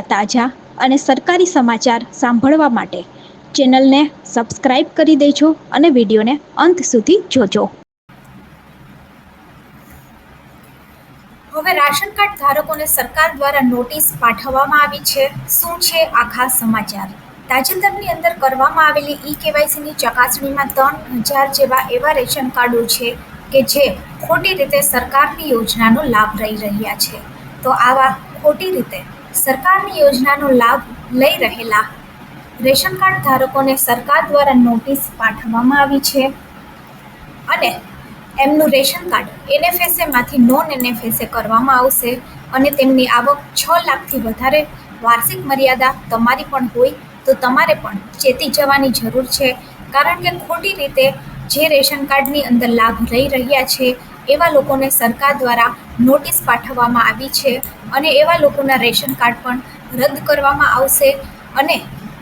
તાજા અને સરકારી સમાચાર સાંભળવા માટે ચેનલને સબસ્ક્રાઇબ કરી દેજો અને વિડીયોને અંત સુધી જોજો. હવે રાશન કાર્ડ ધારકોને સરકાર દ્વારા નોટિસ પાઠવવામાં આવી છે. શું છે આખા સમાચાર? તાજેતરની અંદર કરવામાં આવેલી ઈ કેવાયસીની ચકાસણીમાં ત્રણ હજાર જેવા એવા રેશન કાર્ડો છે કે જે ખોટી રીતે સરકારની યોજનાનો લાભ લઈ રહ્યા છે. તો આવા ખોટી રીતે સરકારની યોજનાનો લાભ લઈ રહેલા રેશન કાર્ડ ધારકોને સરકાર દ્વારા નોટિસ પાઠવવામાં આવી છે. અને એમનું રેશન કાર્ડ એનએફએસએમાંથી નોન એનએફએસએ કરવામાં આવશે અને તેમની આવક છ લાખથી વધારે વાર્ષિક મર્યાદા તમારી પણ હોય તો તમારે પણ ચેતી જવાની જરૂર છે. કારણ કે ખોટી રીતે જે રેશન કાર્ડની અંદર લાભ લઈ રહ્યા છે એવા લોકોને સરકાર દ્વારા નોટિસ પાઠવવામાં આવી છે અને એવા લોકોના રેશન કાર્ડ પણ રદ કરવામાં આવશે અને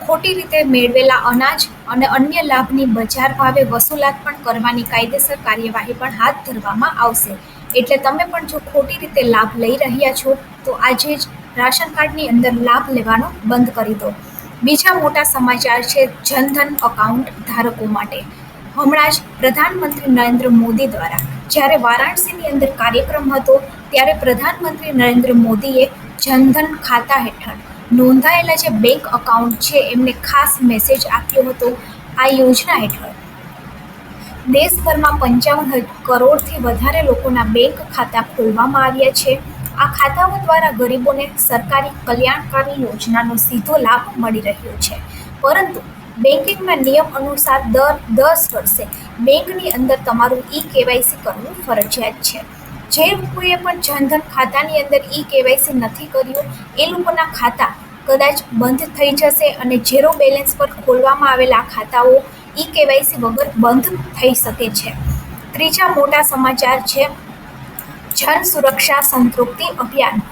ખોટી રીતે મેળવેલા અનાજ અને અન્ય લાભની બજાર ભાવે વસૂલાત પણ કરવાની કાયદેસર કાર્યવાહી પણ હાથ ધરવામાં આવશે. એટલે તમે પણ જો ખોટી રીતે લાભ લઈ રહ્યા છો, તો આજે જ રાશન કાર્ડની અંદર લાભ લેવાનો બંધ કરી દો. બીજા મોટા સમાચાર છે જનધન અકાઉન્ટ ધારકો માટે. હમણાં જ પ્રધાનમંત્રી નરેન્દ્ર મોદી દ્વારા જ્યારે વારાણસીની અંદર કાર્યક્રમ હતો, ત્યારે પ્રધાનમંત્રી નરેન્દ્ર મોદીએ જનધન ખાતા હેઠળ નોંધાયેલા જે બેંક અકાઉન્ટ છે, એમને ખાસ મેસેજ આપ્યો હતો આ યોજના હેઠળ. દેશભરમાં પંચાવન કરોડથી વધારે લોકોના બેંક ખાતા ખોલવામાં આવ્યા છે. આ ખાતાઓ દ્વારા ગરીબોને સરકારી કલ્યાણકારી યોજનાનો સીધો લાભ મળી રહ્યો છે. પરંતુ બેન્કિંગના નિયમ અનુસાર દર દસ વર્ષે બેંકની અંદર તમારું ઈ કેવાયસી કરવું ફરજિયાત છે. જે લોકોએ પણ જનધન ખાતાની અંદર ઈ કેવાયસી નથી કર્યું, એ લોકોના ખાતા કદાચ બંધ થઈ જશે અને ઝીરો બેલેન્સ પર ખોલવામાં આવેલા ખાતાઓ ઈ કેવાયસી વગર બંધ થઈ શકે છે. ત્રીજા મોટા સમાચાર છે જન સુરક્ષા સંતૃપ્તિ અભિયાન.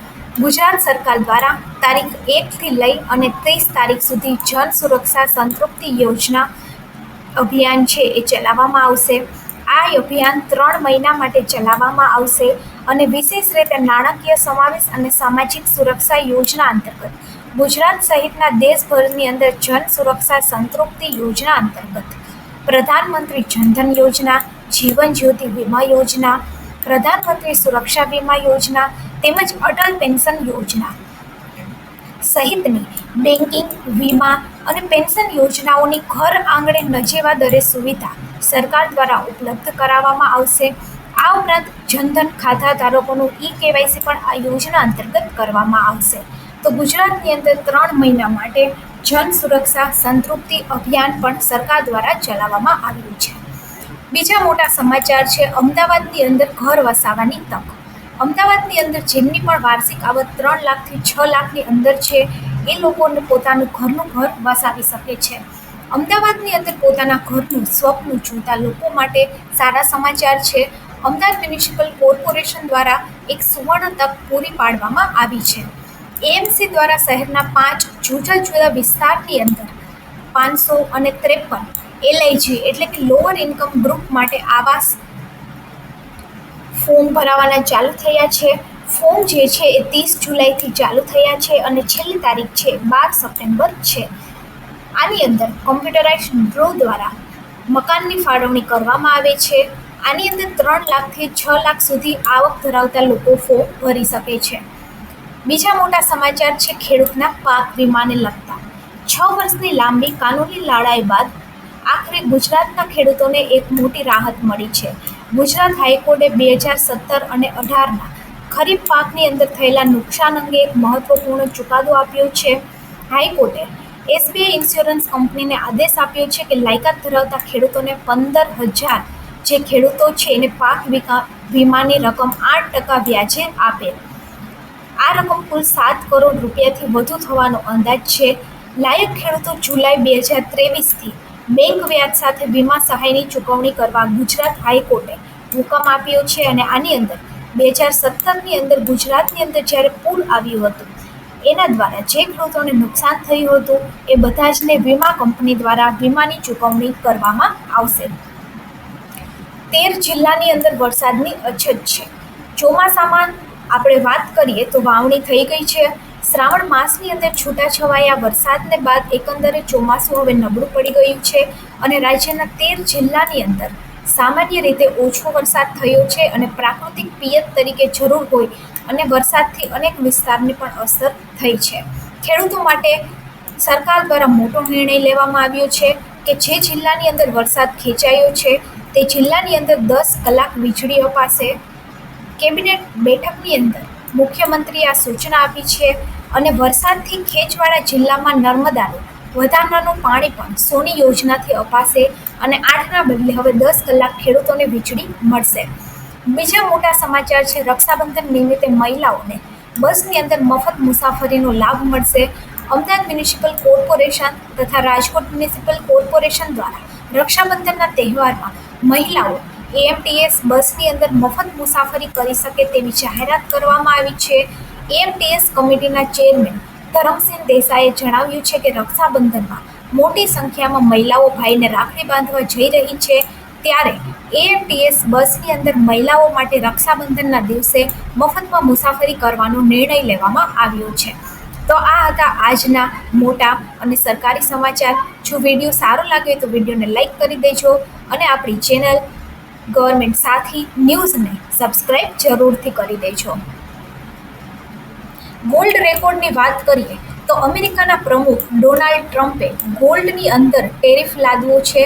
ગુજરાત સરકાર દ્વારા તારીખ એકથી લઈ અને ત્રીસ તારીખ સુધી જન સુરક્ષા સંતૃપ્તિ યોજના અભિયાન છે એ ચલાવવામાં આવશે. આ અભિયાન ત્રણ મહિના માટે ચલાવવામાં આવશે અને વિશેષ રીતે નાણાકીય સમાવેશ અને સામાજિક સુરક્ષા યોજના અંતર્ગત ગુજરાત સહિતના દેશભરની અંદર જન સુરક્ષા સંતૃપ્તિ યોજના અંતર્ગત પ્રધાનમંત્રી જનધન યોજના, જીવન જ્યોતિ વીમા યોજના, પ્રધાનમંત્રી સુરક્ષા વીમા યોજના તેમજ અટલ પેન્શન યોજના સહિતની બેન્કિંગ વીમા અને પેન્શન યોજનાઓની ઘર આંગણે નજેવા દરે સુવિધા સરકાર દ્વારા ઉપલબ્ધ કરાવવામાં આવશે. આ ઉપરાંત જનધન ખાતા ધારકોનું ઈ કેવાયસી પણ આ યોજના અંતર્ગત કરવામાં આવશે. તો ગુજરાતની અંદર ત્રણ મહિના માટે જન સુરક્ષા સંતૃપ્તિ અભિયાન પણ સરકાર દ્વારા ચલાવવામાં આવ્યું છે. બીજા મોટા સમાચાર છે, અમદાવાદની અંદર ઘર વસાવવાની તક અમદાવાદની અંદર જેમની પણ વાર્ષિક આવક ત્રણ લાખથી છ લાખની અંદર છે, એ લોકોને પોતાનું ઘરનું ઘર વસાવી શકે છે. અમદાવાદની અંદર પોતાના ઘરનું સ્વપ્ન જોતા લોકો માટે સારા સમાચાર છે. અમદાવાદ મ્યુનિસિપલ કોર્પોરેશન દ્વારા એક સુવર્ણ તક પૂરી પાડવામાં આવી છે. એએમસી દ્વારા શહેરના પાંચ જુદા જુદા વિસ્તારની અંદર પાંચસો અને ત્રેપન એલઆઈજી એટલે કે લોઅર ઇન્કમ ગ્રુપ માટે આવાસ ફોર્મ ભરાવાના ચાલુ થયા છે. ફોર્મ જે છે એ ત્રીસ જુલાઈથી ચાલુ થયા છે અને છેલ્લી તારીખ છે બાર સપ્ટેમ્બર છે. આની અંદર કોમ્પ્યુટરાઇઝ ડ્રો દ્વારા મકાનની ફાળવણી કરવામાં આવે છે. આની અંદર ત્રણ લાખથી છ લાખ સુધી આવક ધરાવતા લોકો ફોર્મ ભરી શકે છે. બીજા મોટા સમાચાર છે ખેડૂતના પાક વીમાને લગતા. છ વર્ષની લાંબી કાનૂની લડાઈ બાદ આખરે ગુજરાતના ખેડૂતોને એક મોટી રાહત મળી છે. ગુજરાત હાઈકોર્ટે બે હજાર સત્તર અને અઢારના ખરીફ પાકની અંદર થયેલા નુકસાન અંગે એક મહત્વપૂર્ણ ચુકાદો આપ્યો છે. હાઈકોર્ટે એસબીઆઈ ઇન્સ્યોરન્સ કંપનીને આદેશ આપ્યો છે કે લાયકાત ધરાવતા ખેડૂતોને પંદર હજાર જે ખેડૂતો છે એને પાક વીમા વીમાની રકમ આઠ ટકા વ્યાજે આપે. આ રકમ કુલ સાત કરોડ રૂપિયાથી વધુ થવાનો અંદાજ છે. લાયક ખેડૂતો જુલાઈ બે હજાર ત્રેવીસથી બેંક વ્યાજ સાથે વીમા સહાયની ચૂકવણી કરવા ગુજરાત હાઈકોર્ટે હુકમ આપ્યો છે અને આની અંદર બે હજાર સત્તરની અંદર ગુજરાતની અંદર જ્યારે પૂર આવ્યું હતું, એના દ્વારા જે ખેડૂતોને નુકસાન થયું હતું, એ બધા જને વીમા કંપની દ્વારા વીમાની ચૂકવણી કરવામાં આવશે. તેર જિલ્લાની અંદર વરસાદની અછત છે. ચોમાસામાં આપણે વાત કરીએ તો વાવણી થઈ ગઈ છે. શ્રાવણ માસની અંદર છૂટાછવાયા વરસાદને બાદ એકંદરે ચોમાસું હવે નબળું પડી ગયું છે અને રાજ્યના તેર જિલ્લાની અંદર સામાન્ય રીતે ઓછો વરસાદ થયો છે અને પ્રાકૃતિક પિયત તરીકે જરૂર હોય અને વરસાદથી અનેક વિસ્તારને પણ અસર થઈ છે. ખેડૂતો માટે સરકાર દ્વારા મોટો નિર્ણય લેવામાં આવ્યો છે કે જે જિલ્લાની અંદર વરસાદ ખેંચાયો છે તે જિલ્લાની અંદર દસ કલાક વીજળી અપાશે. કેબિનેટ બેઠકની અંદર મુખ્યમંત્રીએ આ સૂચના આપી છે અને વરસાદથી ખેંચવાળા જિલ્લામાં નર્મદાનું વધારાનું પાણી પણ સોની યોજનાથી અપાશે અને આઠના બદલે હવે દસ કલાક ખેડૂતોને વીજળી મળશે. બીજા મોટા સમાચાર છે, રક્ષાબંધન નિમિત્તે મહિલાઓને બસની અંદર મફત મુસાફરીનો લાભ મળશે. અમદાવાદ મ્યુનિસિપલ કોર્પોરેશન તથા રાજકોટ મ્યુનિસિપલ કોર્પોરેશન દ્વારા રક્ષાબંધનના તહેવારમાં મહિલાઓ એએમટીએસ બસની અંદર મફત મુસાફરી કરી શકે તેવી જાહેરાત કરવામાં આવી છે. એએમટીએસ કમિટીના ચેરમેન ધરમસિંહ દેસાઈએ જણાવ્યું છે કે રક્ષાબંધનમાં મોટી સંખ્યામાં મહિલાઓ ભાઈને રાખડી બાંધવા જઈ રહી છે. ત્યારે એએમટીએસ બસની અંદર મહિલાઓ માટે રક્ષાબંધનના દિવસે મફતમાં મુસાફરી કરવાનો નિર્ણય લેવામાં આવ્યો છે. તો આ હતા આજના મોટા અને સરકારી સમાચાર. જો વીડિયો સારો લાગે તો વિડીયોને લાઈક કરી દેજો અને આપણી ચેનલ ગવર્મેન્ટ સાથી ન્યૂઝને સબસ્ક્રાઈબ જરૂરથી કરી દેજો. ગોલ્ડ રેકોર્ડની વાત કરીએ, તો અમેરિકાના પ્રમુખ ડોનાલ્ડ ટ્રમ્પે ગોલ્ડની અંદર ટેરિફ લાદવો છે.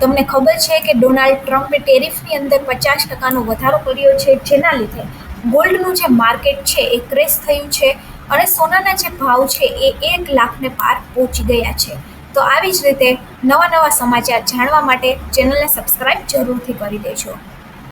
તમને ખબર છે કે ડોનાલ્ડ ટ્રમ્પે ટેરિફની અંદર પચાસ ટકાનો વધારો કર્યો છે, જેના લીધે ગોલ્ડનું જે માર્કેટ છે એ ક્રેશ થયું છે અને સોનાના જે ભાવ છે એ એક લાખને પાર પહોંચી ગયા છે. તો આવી જ રીતે નવા નવા સમાચાર જાણવા માટે ચેનલને સબસ્ક્રાઇબ જરૂરથી કરી દેજો.